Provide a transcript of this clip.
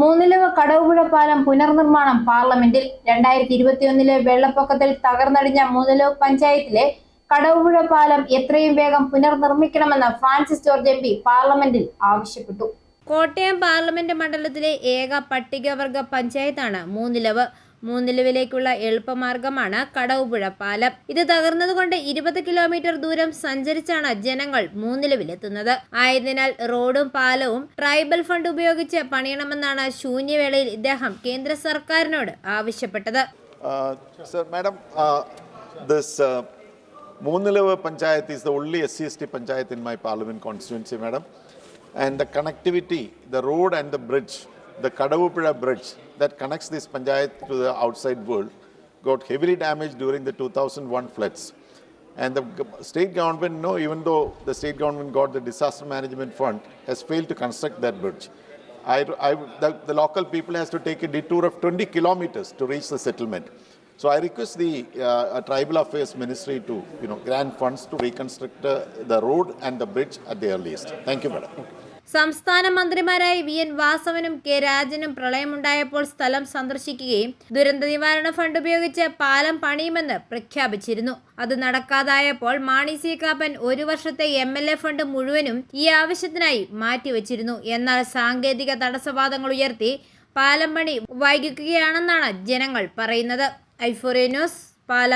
മൂന്നിലവ് കടവുപുഴ പാലം പുനർനിർമ്മാണം പാർലമെന്റിൽ. രണ്ടായിരത്തി ഇരുപത്തിയൊന്നിലെ വെള്ളപ്പൊക്കത്തിൽ തകർന്നടിഞ്ഞ മൂന്നിലവ് പഞ്ചായത്തിലെ കടവുപുഴ പാലം എത്രയും വേഗം പുനർനിർമ്മിക്കണമെന്ന് ഫ്രാൻസിസ് ജോർജ് എം പി പാർലമെന്റിൽ ആവശ്യപ്പെട്ടു. കോട്ടയം പാർലമെന്റ് മണ്ഡലത്തിലെ ഏക പട്ടികവർഗ പഞ്ചായത്താണ് മൂന്നിലവ്. മൂന്നിലവിലേക്കുള്ള എളുപ്പമാർഗമാണ് കടവുപുഴ പാലം. ഇത് തകർന്നതുകൊണ്ട് ഇരുപത് കിലോമീറ്റർ ദൂരം സഞ്ചരിച്ചാണ് ജനങ്ങൾ മൂന്നിലവിലെത്തുന്നത്. ആയതിനാൽ റോഡും പാലവും ട്രൈബൽ ഫണ്ട് ഉപയോഗിച്ച് പണിയണമെന്നാണ് ശൂന്യവേളയിൽ ഇദ്ദേഹം കേന്ദ്ര സർക്കാരിനോട് ആവശ്യപ്പെട്ടത്. Uh, Sir, Madam, uh, this uh, Moonilava is is the only SCST Panchayat in my parliament constituency, Madam. The connectivity, the road and the bridge, the Kadavupura bridge that connects this Panchayat to the outside world got heavily damaged during the 2001 floods. And the state government, no, even though the state government got the disaster management fund, has failed to construct that bridge. I, I, the, the local people has to take a detour of 20 kilometers to reach the settlement. So I request the uh, Tribal Affairs Ministry to, you know, grant funds to reconstruct uh, the road and the bridge at the earliest. Thank you, madam. സംസ്ഥാന മന്ത്രിമാരായ V N വാസവനും K രാജനും പ്രളയമുണ്ടായപ്പോൾ സ്ഥലം സന്ദർശിക്കുകയും ദുരന്ത നിവാരണ fund ഉപയോഗിച്ച് പാലം പണിയുമെന്ന് പ്രഖ്യാപിച്ചിരുന്നു. അത് നടക്കാതായപ്പോൾ മാണി സി കാപ്പൻ ഒരു വർഷത്തെ എം എൽ എ ഫണ്ട് മുഴുവനും ഈ ആവശ്യത്തിനായി മാറ്റിവെച്ചിരുന്നു. എന്നാൽ സാങ്കേതിക തടസ്സവാദങ്ങൾ ഉയർത്തി പാലം പണി വൈകിക്കുകയാണെന്നാണ് ജനങ്ങൾ പറയുന്നത്. ഐഫോറിയ ന്യൂസ് പാല.